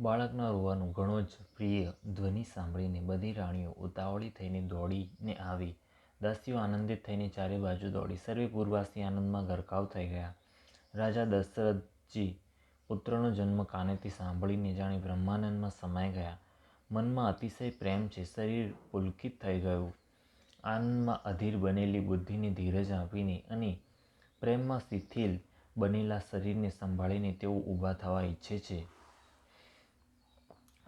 બાળકના રોવાનું ઘણો જ પ્રિય ધ્વનિ સાંભળીને બધી રાણીઓ ઉતાવળી થઈને દોડીને આવી. દાસીઓ આનંદિત થઈને ચારે બાજુ દોડી. સર્વે પૂર્વાસી આનંદમાં ગરકાવ થઈ ગયા. રાજા દશરથજી પુત્રનો જન્મ કાનેથી સાંભળીને જાણે બ્રહ્માનંદમાં સમાઈ ગયા. મનમાં અતિશય પ્રેમ છે. શરીર પુલકિત થઈ ગયું. આનંદમાં અધીર બનેલી બુદ્ધિને ધીરજ આપીને અને પ્રેમમાં શિથિલ બનેલા શરીરને સંભાળીને તેઓ ઊભા થવા ઈચ્છે છે.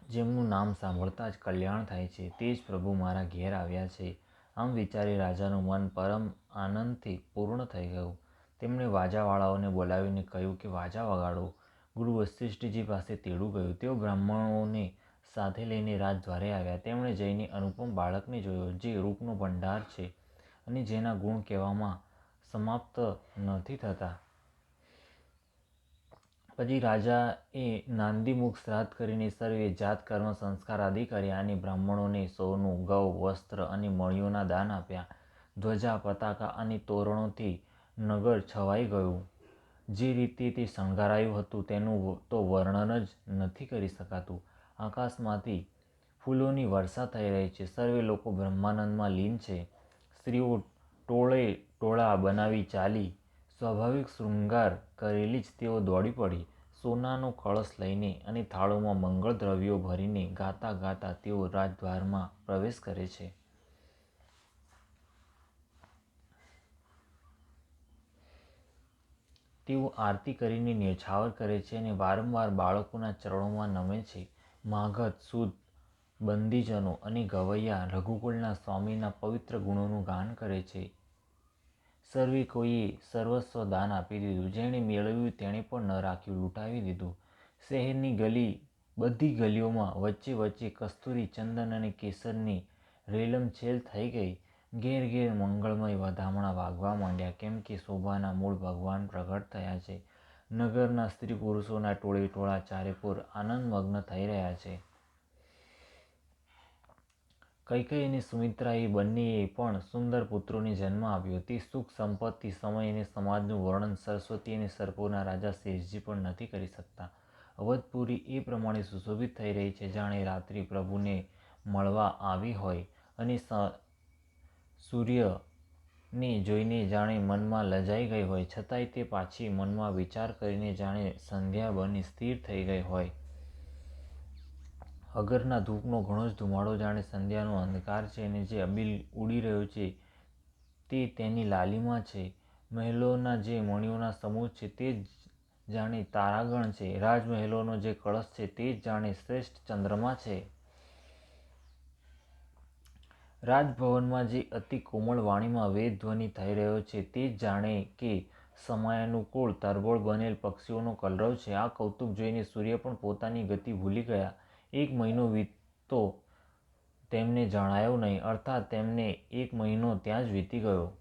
જેમનું નામ સાંભળતા જ કલ્યાણ થાય છે તે જ પ્રભુ મારા ઘેર આવ્યા છે. આમ વિચારી રાજાનું મન પરમ આનંદથી પૂર્ણ થઈ ગયું. તેમણે વાજાવાળાઓને બોલાવીને કહ્યું કે વાજા વગાડો. ગુરુ વસિષ્ઠજી પાસે તેડું ગયું. તેઓ બ્રાહ્મણોને સાથે લઈને રાજદ્વારે આવ્યા. તેમણે જઈને અનુપમ બાળકને જોયો, જે રૂપનો ભંડાર છે અને જેના ગુણ કહેવામાં સમાપ્ત નથી થતા. પછી રાજાએ નાંદીમુખ શ્રાદ્ધ કરીને સર્વે જાત કર્મ સંસ્કાર આદિ કર્યા અને બ્રાહ્મણોને સોનું, ગૌ, વસ્ત્ર અને મણિઓના દાન આપ્યા. ધ્વજા, પતાકા અને તોરણોથી નગર છવાઈ ગયું. જે રીતે તે શણગારાયું હતું તેનું તો વર્ણન જ નથી કરી શકાતું. આકાશમાંથી ફૂલોની વર્ષા થઈ રહી છે. સર્વે લોકો બ્રહ્માનંદમાં લીન છે. સ્ત્રીઓ ટોળે ટોળા બનાવી ચાલી. સ્વાભાવિક શૃંગાર કરેલી જ તેઓ દોડી પડી. સોનાનો કળશ લઈને અને થાળોમાં મંગળ દ્રવ્યો ભરીને ગાતા ગાતા તેઓ રાજદ્વારમાં પ્રવેશ કરે છે. તેઓ આરતી કરીને ન્યોછાવર કરે છે અને વારંવાર બાળકોના ચરણોમાં નમે છે. માગધ, સુદ બંદીજનો અને ગવૈયા રઘુકુળના સ્વામીના પવિત્ર ગુણોનું ગાન કરે છે. સર્વે કોઈએ સર્વસ્વ દાન આપી દીધું. જેણે મેળવ્યું તેણે પણ ન રાખ્યું, લૂંટાવી દીધું. શહેરની ગલી બધી ગલીઓમાં વચ્ચે વચ્ચે કસ્તુરી ચંદન અને કેસરની રેલમછેલ થઈ ગઈ. ઘેર ઘેર મંગળમય વધામણા વાગવા માંડ્યા કેમ કે શોભાના મૂળ ભગવાન પ્રગટ થયા છે. નગરના સ્ત્રી-પુરુષોના ટોળેટોળા ચારેપુર આનંદમગ્ન થઈ રહ્યા છે. કૈકેયી અને સુમિત્રા એ બંનેએ પણ સુંદર પુત્રોને જન્મ આપ્યો. તે સુખ, સંપત્તિ, સમય અને સમાજનું વર્ણન સરસ્વતી અને સરપોના રાજા શેષજી પણ નથી કરી શકતા. અવધપુરી એ પ્રમાણે સુશોભિત થઈ રહી છે જાણે રાત્રિ પ્રભુને મળવા આવી હોય અને સૂર્યને જોઈને જાણે મનમાં લજાઈ ગઈ હોય, છતાંય તે પાછી મનમાં વિચાર કરીને જાણે સંધ્યા બની સ્થિર થઈ ગઈ હોય. અગરના ધૂપનો ઘણો જ ધુમાડો જાણે સંધ્યાનો અંધકાર છે અને જે અબીલ ઉડી રહ્યો છે તે તેની લાલીમાં છે. મહેલોના જે મણિઓના સમૂહ છે તે જ જાણે તારાગણ છે. રાજમહેલોનો જે કળશ છે તે જ જાણે શ્રેષ્ઠ ચંદ્રમા છે. રાજભવનમાં જે અતિ કોમળ વાણીમાં વેદધ્વનિ થઈ રહ્યો છે તે જ જાણે કે સમયાનુકૂળ તરબોળ બનેલ પક્ષીઓનો કલરવ છે. આ કૌતુક જોઈને સૂર્ય પણ પોતાની ગતિ ભૂલી ગયા. એક મહિનો વીતતો તેમને જણાયો નહીં, અર્થાત તેમને એક મહિનો ત્યાં જ વીતી ગયો.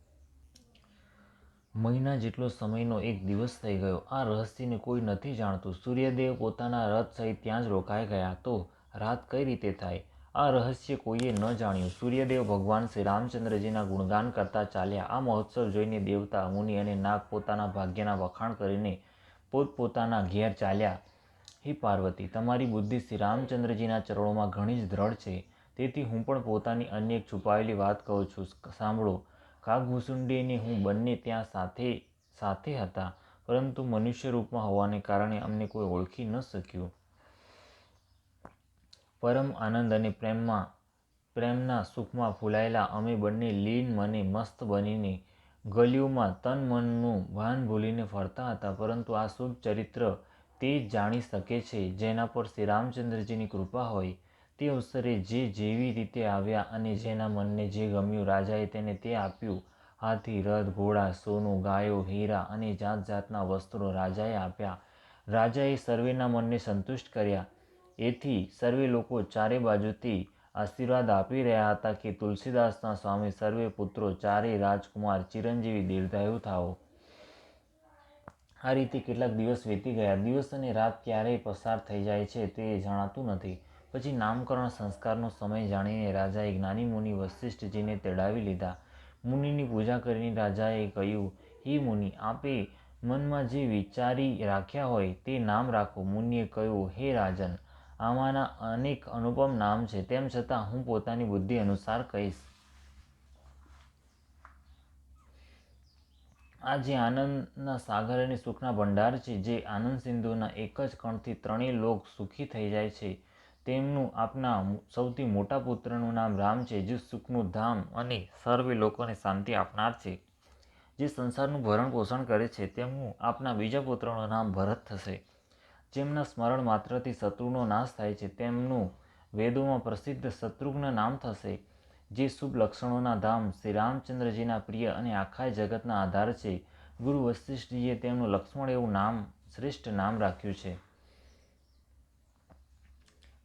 મહિના જેટલો સમયનો એક દિવસ થઈ ગયો. આ રહસ્યને કોઈ નથી જાણતું. સૂર્યદેવ પોતાના રથ સહિત ત્યાં જ રોકાઈ ગયા. તો રાત કઈ રીતે થાય? આ રહસ્ય કોઈએ ન જાણ્યું. સૂર્યદેવ ભગવાન શ્રી રામચંદ્રજીના ગુણગાન કરતા ચાલ્યા. આ મહોત્સવ જોઈને દેવતા, મુનિ અને નાગ પોતાના ભાગ્યના વખાણ કરીને પોતપોતાના ઘેર ચાલ્યા. હે પાર્વતી! તમારી બુદ્ધિ શ્રી રામચંદ્રજીના ચરણોમાં ઘણી જ દ્રઢ છે. તેથી હું પણ પોતાની અન્ય એક છુપાયેલી વાત કહું છું, સાંભળો. કાગભૂષુંડી અને હું બંને ત્યાં સાથે સાથે હતા, પરંતુ મનુષ્ય રૂપમાં હોવાને કારણે અમને કોઈ ઓળખી ન શક્યું. પરમ આનંદ અને પ્રેમમાં પ્રેમના સુખમાં ફૂલાયેલા અમે બંને લીન મને મસ્ત બનીને ગલીઓમાં તન-મનનું ભાન ભૂલીને ફરતા હતા. પરંતુ આ શુભ ચરિત્ર તે જાણી શકે છે જેના પર શ્રી રામચંદ્રજીની કૃપા હોય. તે અવસરે જે જેવી રીતે આવ્યા અને જેના મનને જે ગમ્યું, રાજાએ તેને તે આપ્યું. હાથી, રથ, ઘોડા, સોનું, ગાયો, હીરા અને જાત જાતના વસ્ત્રો રાજાએ આપ્યા. રાજાએ સર્વેના મનને સંતુષ્ટ કર્યા. એથી સર્વે લોકો ચારે બાજુથી આશીર્વાદ આપી રહ્યા હતા કે તુલસીદાસના સ્વામી સર્વે પુત્રો ચારેય રાજકુમાર ચિરંજીવી દીર્ઘાયુ થાઓ. આ રીતે કેટલાક દિવસ વીતી ગયા. દિવસ અને રાત ક્યારે પસાર થઈ જાય છે તે જણાતું નથી. પછી નામકરણ સંસ્કારનો સમય જાણીને રાજાએ જ્ઞાની-મુનિ વસિષ્ઠજીને તેડાવી લીધા. મુનિની પૂજા કરીને રાજાએ કહ્યું, હે મુનિ! આપે મનમાં જે વિચારી રાખ્યા હોય તે નામ રાખો. મુનિએ કહ્યું, હે રાજન! આમાંના અનેક અનુપમ નામ છે તેમ છતાં હું પોતાની બુદ્ધિ અનુસાર કહીશ આ જે આનંદના સાગર અને સુખના ભંડાર છે, જે આનંદ સિંધુના એક જ કણથી ત્રણેય લોક સુખી થઈ જાય છે. તેમનું આપના સૌથી મોટા પુત્રનું નામ રામ છે, જે સુખનું ધામ અને સર્વે લોકોને શાંતિ આપનાર છે. જે સંસારનું ભરણ પોષણ કરે છે, તેમનું આપના બીજા પુત્રનું નામ ભરત થશે. જેમના સ્મરણ માત્રથી શત્રુનો નાશ થાય છે, તેમનું વેદોમાં પ્રસિદ્ધ શત્રુઘ્ન નામ થશે. જે શુભ લક્ષણોના ધામ શ્રી રામચંદ્રજીના પ્રિય અને આખા જગતના આધાર છે, ગુરુ વશિષ્ઠજીએ તેમનું લક્ષ્મણ એવું નામ, શ્રેષ્ઠ નામ રાખ્યું છે.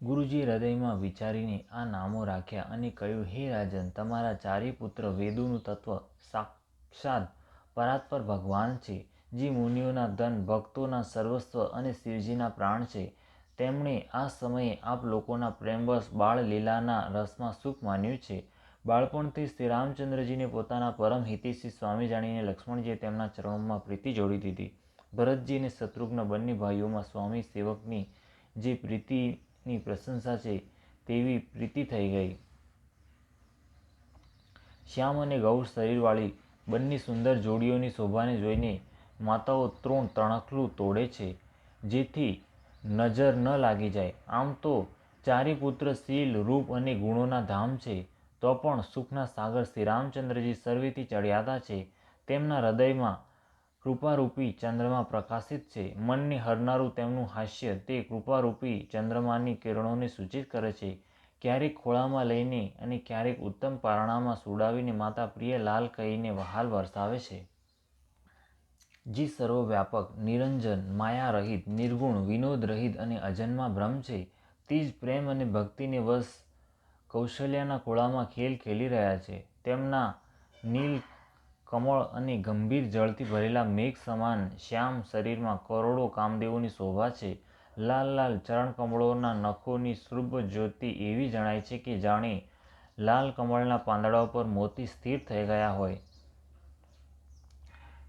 ગુરુજીએ હૃદયમાં વિચારીને આ નામો રાખ્યા અને કહ્યું, હે રાજન, તમારા ચારેય પુત્ર વેદોનું તત્વ સાક્ષાત પરાત્પર ભગવાન છે, જે મુનિઓના ધન, ભક્તોના સર્વસ્વ અને શિવજીના પ્રાણ છે. તેમણે આ સમયે આપ લોકોના પ્રેમવશ બાળ લીલાના રસમાં સુખ માન્યું છે. બાળપણથી શ્રી રામચંદ્રજીને પોતાના પરમ હિતેશી સ્વામી જાણીને લક્ષ્મણજીએ તેમના ચરણોમાં પ્રીતિ જોડી દીધી. ભરતજી અને શત્રુઘ્ન બંને ભાઈઓમાં સ્વામી સેવકની જે પ્રીતિની પ્રશંસા છે તેવી પ્રીતિ થઈ ગઈ. શ્યામ અને ગૌર શરીરવાળી બંને સુંદર જોડીઓની શોભાને જોઈને માતાઓ ત્રણ તણખલું તોડે છે, જેથી નજર ન લાગી જાય. આમ તો ચારે પુત્ર શીલ, રૂપ અને ગુણોના ધામ છે. તો પણ સુખના સાગર શ્રી રામચંદ્રજી સર્વેથી ચડિયાતા છે. તેમના હૃદયમાં કૃપારૂપી ચંદ્રમા પ્રકાશિત છે. મનને હરનારું તેમનું હાસ્ય તે કૃપારૂપી ચંદ્રમાની કિરણોને સૂચિત કરે છે. ક્યારેક ખોળામાં લઈને અને ક્યારેક ઉત્તમ પારણામાં સુડાવીને માતા પ્રિય લાલ કહીને વહાલ વરસાવે છે. જે સર્વવ્યાપક, નિરંજન માયા રહિત નિર્ગુણ વિનોદ રહિત અને અજન્મા બ્રહ્મ છે. તે જ પ્રેમ અને ભક્તિને વશ કૌશલ્યાના ખોળામાં ખેલ ખેલી રહ્યા છે. તેમના નીલ, કમળ અને ગંભીર જળથી ભરેલા મેઘ સમાન શ્યામ શરીરમાં કરોડો કામદેવોની શોભા છે. લાલ લાલ ચરણકમળોના નખોની શુભ જ્યોતિ એવી જણાય છે કે જાણે લાલ કમળના પાંદડા પર મોતી સ્થિર થઈ ગયા હોય.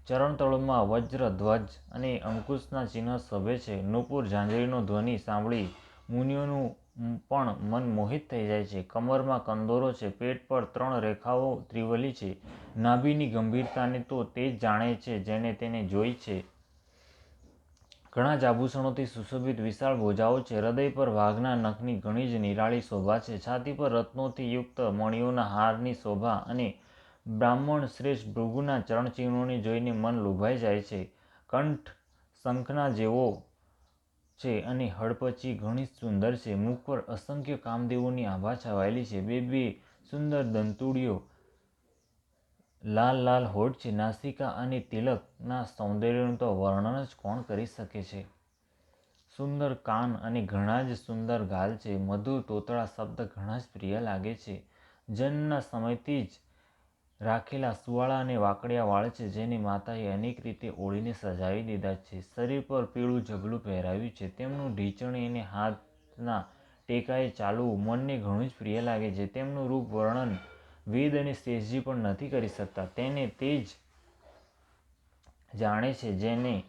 ચરણતળોમાં વજ્ર, ધ્વજ અને અંકુશના ચિહ્ન શોભે છે. નુપુર ઝાંઝરીનો ધ્વનિ સાંભળી મુનિઓનું પણ મન મોહિત થઈ જાય છે. કમરમાં કંદોરો છે. પેટ પર ત્રણ રેખાઓ ત્રિવલી છે. નાભીની ગંભીરતાને તો તે જ જાણે છે જેણે તેને જોઈ છે. ઘણા જ આભૂષણોથી સુશોભિત વિશાળ ભોજાઓ છે. હૃદય પર વાઘના નખની ઘણી જ નિરાળી શોભા છે. છાતી પર રત્નોથી યુક્ત મણિઓના હારની શોભા અને બ્રાહ્મણ શ્રેષ્ઠ ભૃગુના ચરણચિહ્નોને જોઈને મન લોભાઈ જાય છે. કંઠ શંખના જેવો છે અને હડપચી ઘણી સુંદર છે. મુખ પર અસંખ્ય કામદેવોની આભા છવાયેલી છે. બે બે સુંદર દંતુડીઓ, લાલ લાલ હોઠ છે. નાસિકા અને તિલકના સૌંદર્યનું તો વર્ણન જ કોણ કરી શકે છે? સુંદર કાન અને ઘણા જ સુંદર ગાલ છે. મધુર, તોતળા શબ્દ ઘણા જ પ્રિય લાગે છે. જન્મના સમયથી જ રાખેલા સુવાળા અને વાકડિયા વાળ છે, જેની માતાએ અનેક રીતે ઓળીને સજાવી દીધા છે. શરીર પર પીળું જબલું પહેરાવ્યું છે. તેમનું ઢીંચણી અને હાથના ટેકાએ ચાલવું મનને ઘણું જ પ્રિય લાગે છે. તેમનું રૂપ વર્ણન વેદ અને શેષજી પણ નથી કરી શકતા. તેને તે જ જાણે છે જેને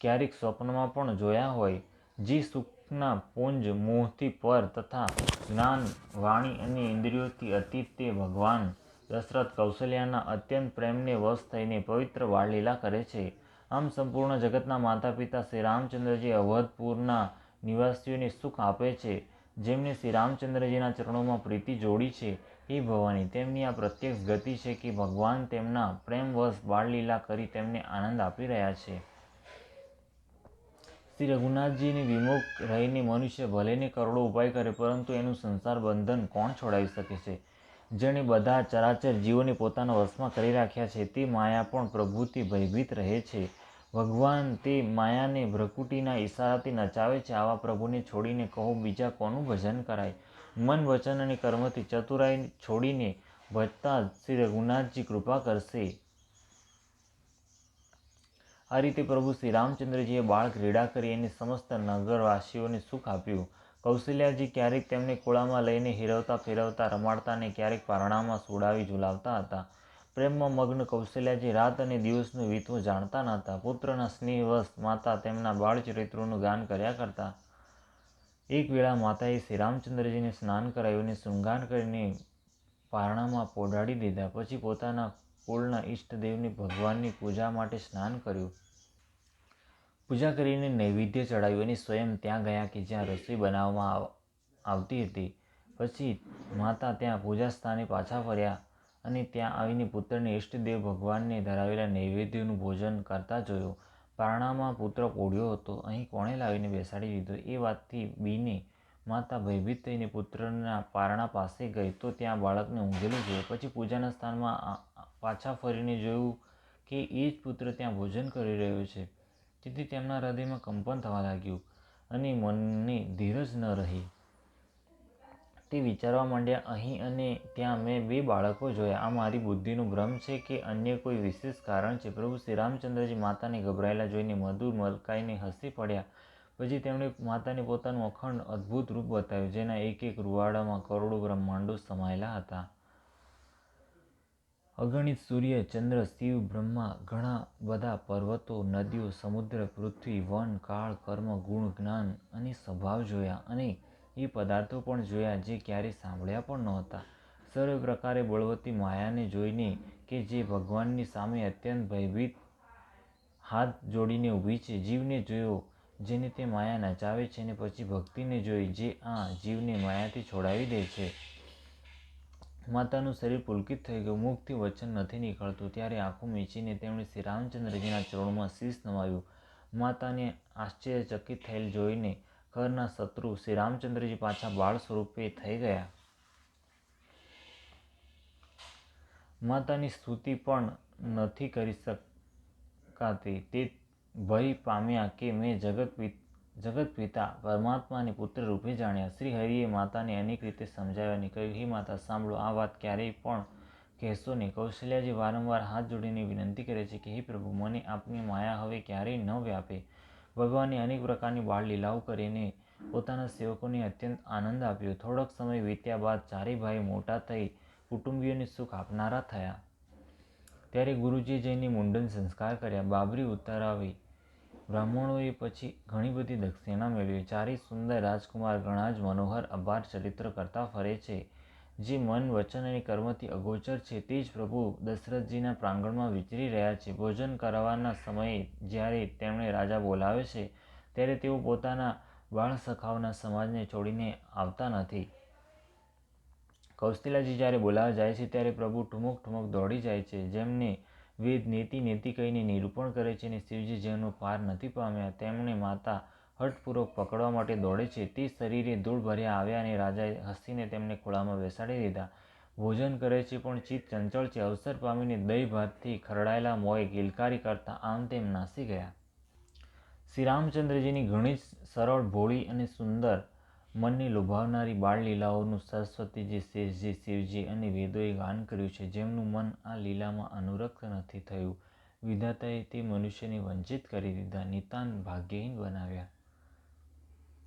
ક્યારેક સ્વપ્નમાં પણ જોયા હોય. જે સુખના પુંજ મોહથી પર તથા જ્ઞાન વાણી અને ઇન્દ્રિયોથી અતીત તે ભગવાન દશરથ કૌશલ્યાના અત્યંત પ્રેમને વશ થઈને પવિત્ર બાળલીલા કરે છે. આમ સંપૂર્ણ જગતના માતા પિતા શ્રી રામચંદ્રજી અવધપુરના નિવાસીઓને સુખ આપે છે. જેમને શ્રી રામચંદ્રજીના ચરણોમાં પ્રીતિ જોડી છે. એ ભવાની, તેમની આ પ્રત્યક્ષ ગતિ છે કે ભગવાન તેમના પ્રેમવશ બાળલીલા કરી તેમને આનંદ આપી રહ્યા છે. શ્રી રઘુનાથજીને વિમુખ રહીને મનુષ્ય ભલેને કરોડો ઉપાય કરે, પરંતુ એનું સંસાર બંધન કોણ છોડાવી શકે છે? જેણે બધા ચરાચર જીવોને પોતાના વશમાં કરી રાખ્યા છે. તે માયા પણ પ્રભુથી ભયભીત રહે છે. ભગવાન તે માયાને ભ્રકુટીના ઈશારાથી નચાવે છે. આવા પ્રભુને છોડીને કહો, બીજા કોનું ભજન કરાય? મન, વચન અને કર્મથી ચતુરાઈ છોડીને ભજતા શ્રી રઘુનાથજી કૃપા કરશે. આ રીતે પ્રભુ શ્રી રામચંદ્રજીએ બાળ ક્રીડા કરી અને સમસ્ત નગરવાસીઓને સુખ આપ્યું. કૌશલ્યાજી ક્યારેક તેમને ખોળામાં લઈને હિરવતા ફેરવતા રમાડતા અને ક્યારેક પારણામાં સુડાવી ઝુલાવતા હતા. પ્રેમમાં મગ્ન કૌશલ્યાજી રાત અને દિવસનું વીતવું જાણતા ન હતા પુત્રના સ્નેહવશ માતા તેમના બાળચરિત્રોનું ગાન કર્યા કરતા. એક વેળા માતાએ શ્રી રામચંદ્રજીને સ્નાન કરાવ્યું અને શૃંગાર કરીને પારણામાં પોઢાડી દીધા. પછી પોતાના કુળના ઈષ્ટદેવની ભગવાનની પૂજા માટે સ્નાન કર્યું. પૂજા કરીને નૈવેદ્ય ચડાવ્યું અને સ્વયં ત્યાં ગયા કે જ્યાં રસોઈ બનાવવામાં આવતી હતી. પછી માતા ત્યાં પૂજા સ્થાને પાછા ફર્યા અને ત્યાં આવીને પુત્રને ઈષ્ટદેવ ભગવાનને ધરાવેલા નૈવેદ્યનું ભોજન કરતા જોયો. પારણામાં પુત્ર પોઢ્યો હતો. અહીં કોણે લાવીને બેસાડી દીધો? એ વાતથી બીને માતા ભયભીત થઈને પુત્રના પારણા પાસે ગઈ તો ત્યાં બાળકને ઊંઘેલું જોયું. પછી પૂજાના સ્થાનમાં પાછા ફરીને જોયું કે એ જ પુત્ર ત્યાં ભોજન કરી રહ્યો છે. તેથી તેમના હૃદયમાં કંપન થવા લાગ્યું અને મનની ધીરજ ન રહી. તે વિચારવા માંડ્યા, અહીં અને ત્યાં મેં બે બાળકો જોયા. આ મારી બુદ્ધિનો ભ્રમ છે કે અન્ય કોઈ વિશેષ કારણ છે. પ્રભુ શ્રી રામચંદ્રજી માતાને ગભરાયેલા જોઈને મધુર મલકાઈને હસી પડ્યા. પછી તેમણે માતાને પોતાનું અખંડ અદ્ભુત રૂપ બતાવ્યું, જેના એક એક રૂવાડામાં કરોડો બ્રહ્માંડો સમાયેલા હતા. અગણિત સૂર્ય, ચંદ્ર, શિવ, બ્રહ્મા, ઘણા બધા પર્વતો, નદીઓ, સમુદ્ર, પૃથ્વી, વન, કાળ, કર્મ, ગુણ, જ્ઞાન અને સ્વભાવ જોયા અને એ પદાર્થો પણ જોયા જે ક્યારેય સાંભળ્યા પણ નહોતા. સર્વ પ્રકારે બળવતી માયાને જોઈને કે જે ભગવાનની સામે અત્યંત ભયભીત હાથ જોડીને ઊભી છે, જીવને જોયો, જેને તે માયા નચાવે છે અને પછી ભક્તિને જોઈ, જે આ જીવને માયાથી છોડાવી દે છે. માતાનું શરીર પુલકિત થઈ ગયું, મુખથી વચન નથી નીકળતું. ત્યારે આંખો મીચીને તેમણે શ્રી રામચંદ્રજીના ચરણોમાં શીશ નમાવ્યું. માતાને આશ્ચર્યચકિત થયેલ જોઈને ઘરના શત્રુ શ્રી રામચંદ્રજી પાછા બાળ સ્વરૂપે થઈ ગયા. માતાની સ્તુતિ પણ નથી કરી શકાતી તે ભય પામ્યા કે મેં જગત જગત પિતા પરમાત્માને પુત્ર રૂપે જાણ્યા. શ્રી હરિએ માતાને અનેક રીતે સમજાવ્યા અને કહ્યું, હે માતા, સાંભળો, આ વાત ક્યારેય પણ કહેશો નહીં. કૌશલ્યાજી વારંવાર હાથ જોડીને વિનંતી કરે છે કે, હે પ્રભુ, મને આપની માયા હવે ક્યારેય ન વ્યાપે. ભગવાને અનેક પ્રકારની બાળ લીલાઓ કરીને પોતાના સેવકોને અત્યંત આનંદ આપ્યો. થોડોક સમય વીત્યા બાદ ચારેય ભાઈ મોટા થઈ કુટુંબીઓને સુખ આપનારા થયા. ત્યારે ગુરુજીએ જઈને મુંડન સંસ્કાર કર્યા. બાબરી ઉતારાવી બ્રાહ્મણોએ પછી ઘણી બધી દક્ષિણા મેળવી. ચારેય સુંદર રાજકુમાર ઘણા જ મનોહર, અભાર ચરિત્ર કરતા ફરે છે. જે મન, વચન અને કર્મથી અગોચર છે, તે જ પ્રભુ દશરથજીના પ્રાંગણમાં વિચરી રહ્યા છે. ભોજન કરવાના સમયે જ્યારે તેમણે રાજા બોલાવે છે, ત્યારે તેઓ પોતાના બાળ સખાઓના સમાજને છોડીને આવતા નથી. કૌશિલાજી જ્યારે બોલાવા જાય છે, ત્યારે પ્રભુ ઠુમક ઠુમક દોડી જાય છે. જેમને વેદ નેતિ નેતિ કહીને નિરૂપણ કરે છે અને શિવજી જેનો પાર નથી પામ્યા તેમણે માતા હઠપૂર્વક પકડવા માટે દોડે છે. તે શરીરે ધૂળ ભર્યા આવ્યા અને રાજાએ હસીને તેમને ખોળામાં બેસાડી દીધા. ભોજન કરે છે પણ ચિત્ત ચંચળ છે. અવસર પામીને દહીં ભાતથી ખરડાયેલા મોએ કિલકારી કરતા આમ તેમ નાસી ગયા. શ્રી રામચંદ્રજીની ઘણી જ સરળ ભોળી અને સુંદર મનને લોભાવનારી બાળ લીલાઓનું સરસ્વતીજી શેષજી શિવજી અને વેદોએ ગાન કર્યું છે, જેમનું મન આ લીલામાં અનુરક્ત નથી થયું. વિધાતાએ તે મનુષ્યને વંચિત કરી દીધા નિતાંત ભાગ્યહીન બનાવ્યા.